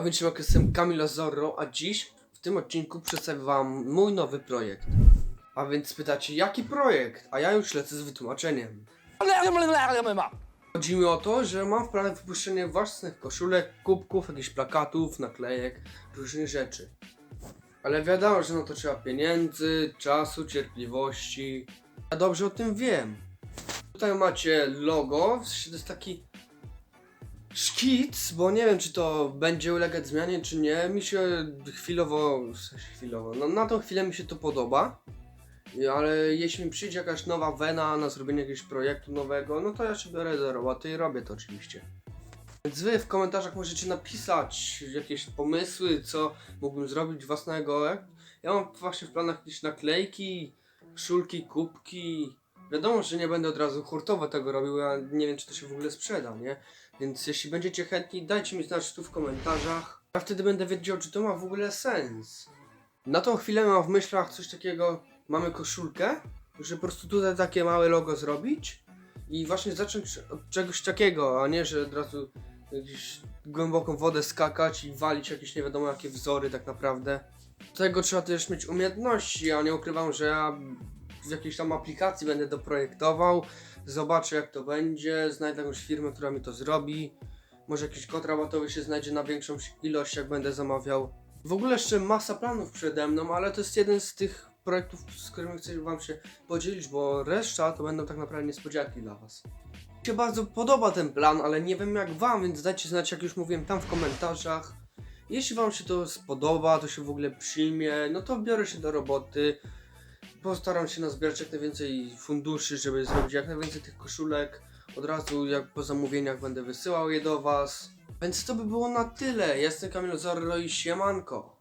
A więc siemka, jestem Kamilo Zorro, a dziś w tym odcinku przedstawię wam mój nowy projekt. A więc pytacie, jaki projekt? A ja już lecę z wytłumaczeniem. Chodzi mi o to, że mam w planie wypuszczenie własnych koszulek, kubków, jakichś plakatów, naklejek, różnych rzeczy. Ale wiadomo, że no to trzeba pieniędzy, czasu, cierpliwości. Ja dobrze o tym wiem. Tutaj macie logo, to jest taki szkic, bo nie wiem czy to będzie ulegać zmianie czy nie. Mi się chwilowo, chwilowo, no na tą chwilę mi się to podoba. Ale jeśli mi przyjdzie jakaś nowa wena na zrobienie jakiegoś projektu nowego, no to ja się biorę do roboty i robię to oczywiście. Więc wy w komentarzach możecie napisać jakieś pomysły, co mógłbym zrobić własnego. Ja mam właśnie w planach jakieś naklejki, szulki, kubki. Wiadomo, że nie będę od razu hurtowo tego robił, ja nie wiem czy to się w ogóle sprzeda, nie? Więc jeśli będziecie chętni, dajcie mi znać tu w komentarzach. Ja wtedy będę wiedział, czy to ma w ogóle sens. Na tą chwilę mam w myślach coś takiego, mamy koszulkę, że po prostu tutaj takie małe logo zrobić i właśnie zacząć od czegoś takiego, a nie, że od razu gdzieś głęboką wodę skakać i walić jakieś nie wiadomo jakie wzory tak naprawdę. Do tego trzeba też mieć umiejętności, a nie ukrywam, że ja w jakiejś tam aplikacji będę doprojektował, zobaczę jak to będzie, znajdę jakąś firmę, która mi to zrobi. Może jakiś kod rabatowy się znajdzie na większą ilość, jak będę zamawiał. W ogóle jeszcze masa planów przede mną, ale to jest jeden z tych projektów, z którymi chcę wam się podzielić, bo reszta to będą tak naprawdę niespodzianki dla was. Mi się bardzo podoba ten plan, ale nie wiem jak wam, więc dajcie znać, jak już mówiłem, tam w komentarzach. Jeśli wam się to spodoba, to się w ogóle przyjmie, no to biorę się do roboty. Postaram się nazbierać jak najwięcej funduszy, żeby zrobić jak najwięcej tych koszulek. Od razu jak po zamówieniach będę wysyłał je do was. Więc to by było na tyle. Jestem Kamil Zorro i siemanko.